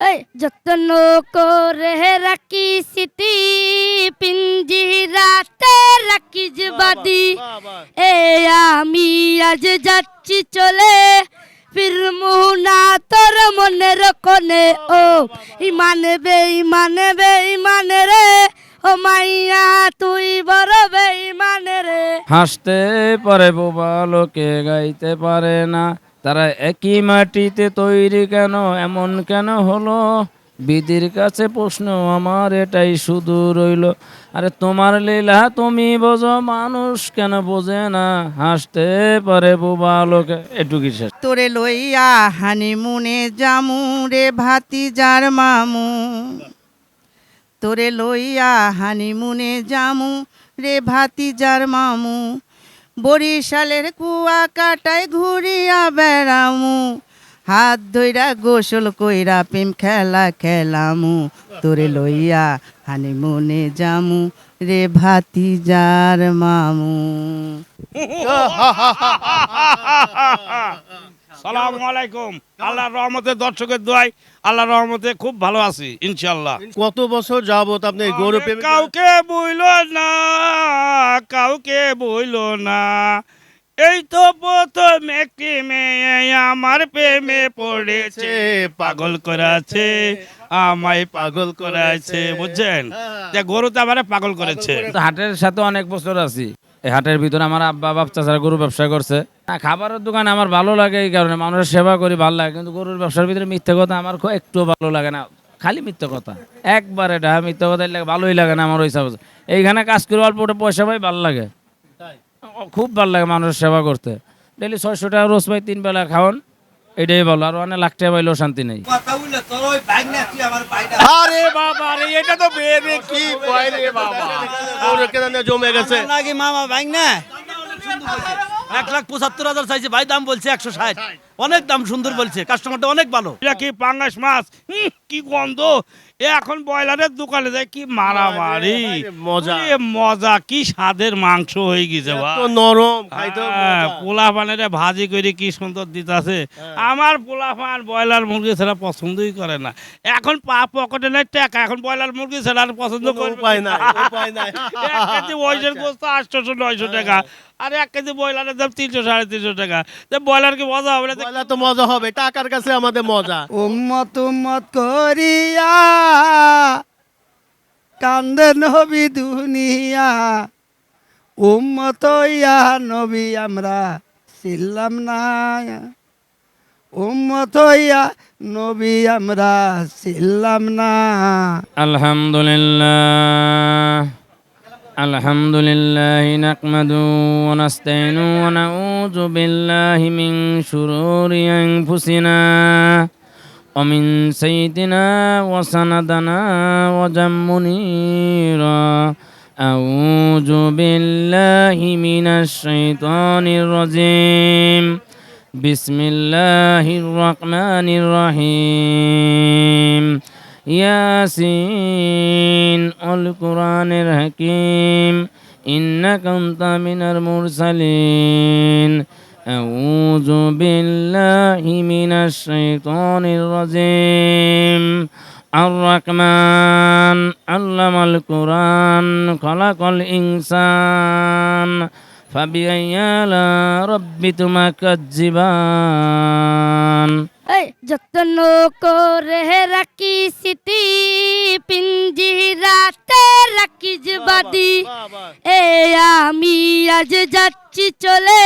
এই যত্ন করে রাখি স্মৃতি পিঞ্জিরাতে রাখিস বাদি। এ আমি আজ যাচ্ছি চলে ফিরমু না তোর মনের কোনে ও ইমানে বে ইমানে বে ইমানে রে। ও মাইয়া তুই বড় বে ইমানে রে। হাসতে পারে বোবা লোকে গাইতে পারে না। তারা একই মাটিতে তৈরি কেন, এমন কেন হলো? বিধির কাছে প্রশ্ন, আমার এটাই শুধু রইল। আরে তোমার লীলা তুমি বোঝো, মানুষ কেন বোঝে না? হাসতে পারে বোবা লোকে। এটুকি শেষ। তোরে লইয়া হানিমুনে জামু রে ভাতি যার মামু। তোরে লইয়া হানিমুনে জামু রে ভাতি যার মামু। বরিশালের কুয়া কাটায় ঘুরিয়া বেড়ামু। হাত ধইরা গোসল কইরা পিম খেলা খেলামু। তোরে লইয়া হানি মনে জামু রে ভাতি যার মামু সালাম। আলাইকুম। আল্লাহর রহমতে দর্শকের দোয়াই আল্লাহর রহমতে খুব ভালো আছি ইনশাল্লাহ কত বছর যাবত আপনি এই কাউকে বইল না কাউকে বইল না। এই তো প্রথম একটি মেয়ে আমার প্রেমে পড়েছে পাগল করাছে আমায় পাগল করাছে বুঝছেন? যে গরুতে আমারে পাগল করেছে। হাটের সাথে অনেক বছর আছি। এই হাটের ভিতরে আমার আব্বা বাপ চাচারা গরু ব্যবসা করছে। না খাবারের দোকানে আমার ভালো লাগে এই কারণে মানুষের সেবা করি ভালো লাগে। কিন্তু গরুর ব্যবসার ভিতরে মিথ্যে কথা আমার খুব একটু ভালো লাগে না। খালি মিথ্যে কথা। একবারে এটা মিথ্যে কথা লাগে ভালোই লাগে না আমার ওই হিসাবে এইখানে কাজ করে অল্প ওটা পয়সা পাই ভালো লাগে। খুব ভালো লাগে মানুষের সেবা করতে। ডেলি ছয়শো টাকা রোজ পাই তিন বেলা খাওয়ান। এটাই ভালো আর অনেক লাখ টাকা পাইলেও শান্তি নেই। আরে বাবা রে এটা তো বেরে কি কয় রে বাবা। জমে গেছে। নাকি মামা ভাই না? এক লাখ পঁচাত্তর হাজার চাইছে ভাই দাম বলছে একশো ষাট। অনেক দাম সুন্দর বলছে কাস্টমারটা অনেক ভালো। এটা কি পাঙ্গাস মাছ? কি গন্ধ। এ এখন ব্রয়লারের দোকানে যায় কি মারামারি। মজা। এ মজা কি স্বাদের মাংস হয়ে গেছে বা তো নরম খাইতে হ্যাঁ, পোলা পানের ভাজি করে কি সুন্দর দিতাছে। আমার পোলা পান ব্রয়লার মুরগি ছাড়া পছন্দই করে না। এখন পা পকেটে নেই টাকা এখন ব্রয়লার মুরগি ছাড়া আর পছন্দ কোনো করবে উপায় নাই, উপায় নাই। এক কেজি ওইসের গোস্ত আটশোশো নয়শো টাকা। আর এক কেজি ব্রয়লারের দাম তিনশো সাড়ে তিনশো টাকা। তো ব্রয়লার কি মজা হবে না? তাহলে তো মজা হবে টাকার কাছে আমাদের মজা। উম্মত উম্মত করিয়া কান্দে নবী দুনিয়া। উম্মত ইয়া নবী আমরা ছিলাম না। উম্মত ইয়া নবী আমরা ছিলাম না। আলহামদুলিল্লাহ। الحمد لله نحمده ونستعينه ونعوذ بالله من شرور أنفسنا ومن سيدنا وسندنا وجم منيرا أعوذ بالله من الشيطان الرجيم بسم الله الرحمن الرحيم ياسين القرآن الحكيم إنك أنت من المرسلين أعوذ بالله من الشيطان الرجيم الرحمن علم القرآن خلق الإنسان فبأي آلاء ربكما تكذبان এই যত্ন করে রাখি স্মৃতি পিঞ্জিরাতে রাখিস বাদি। এ আমি আজ যাচ্ছি চলে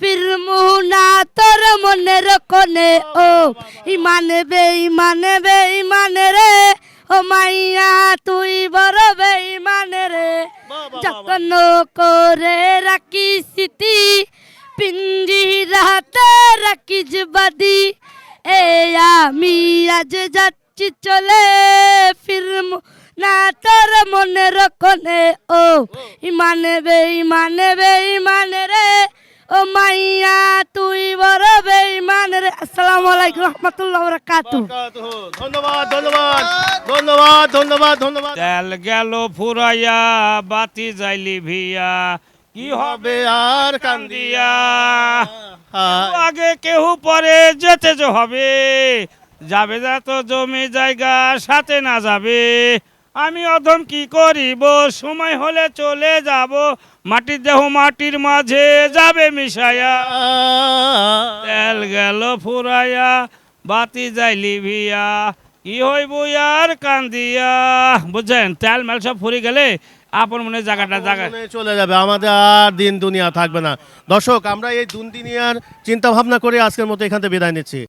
ফিরমু না তোর মনের কোনে ও ইমানে বে ইমানে বে ইমানে রে। ও মাইয়া তুই বড় বে ইমানে রে যত্ন করে রাখি স্মৃতি পিঞ্জিরাতে রাখিস বাদি। এ আমি আজ যাচ্ছি চলে ফিরমু। না তোর মনের কোনে ও ইমানে বে ইমানে বে ইমানে রে। ও মাইয়া তুই বড় বে ইমানে রে। আসসালামু আলাইকুম রহমতুল্লাহ বরকাতু। ধন্যবাদ ধন্যবাদ ধন্যবাদ ধন্যবাদ ধন্যবাদ। তেল গেল ফুরাইয়া বাতি যাইলি ভিয়া। কি হবে আর কান্দিয়া? আগে কেউ পরে যেতে যে হবে। যাবে যা তো জমি জায়গা সাথে না যাবে। আমি অধম কি করিব? সময় হলে চলে যাব। মাটির দেহ মাটির মাঝে যাবে মিশায়া তেল গেল ফুরাইয়া বাতি যাই ভিয়া। কি হইব আর কান্দিয়া? বুঝছেন তেল মেল সব ফুরি গেলে আপন মনে জায়গাটা জায়গা চলে যাবে আমাদের আর দিন দুনিয়া থাকবে না। দর্শক আমরা এই দুন দুনিয়ার চিন্তা ভাবনা করে আজকের মতো এখান থেকে বিদায় নিচ্ছি।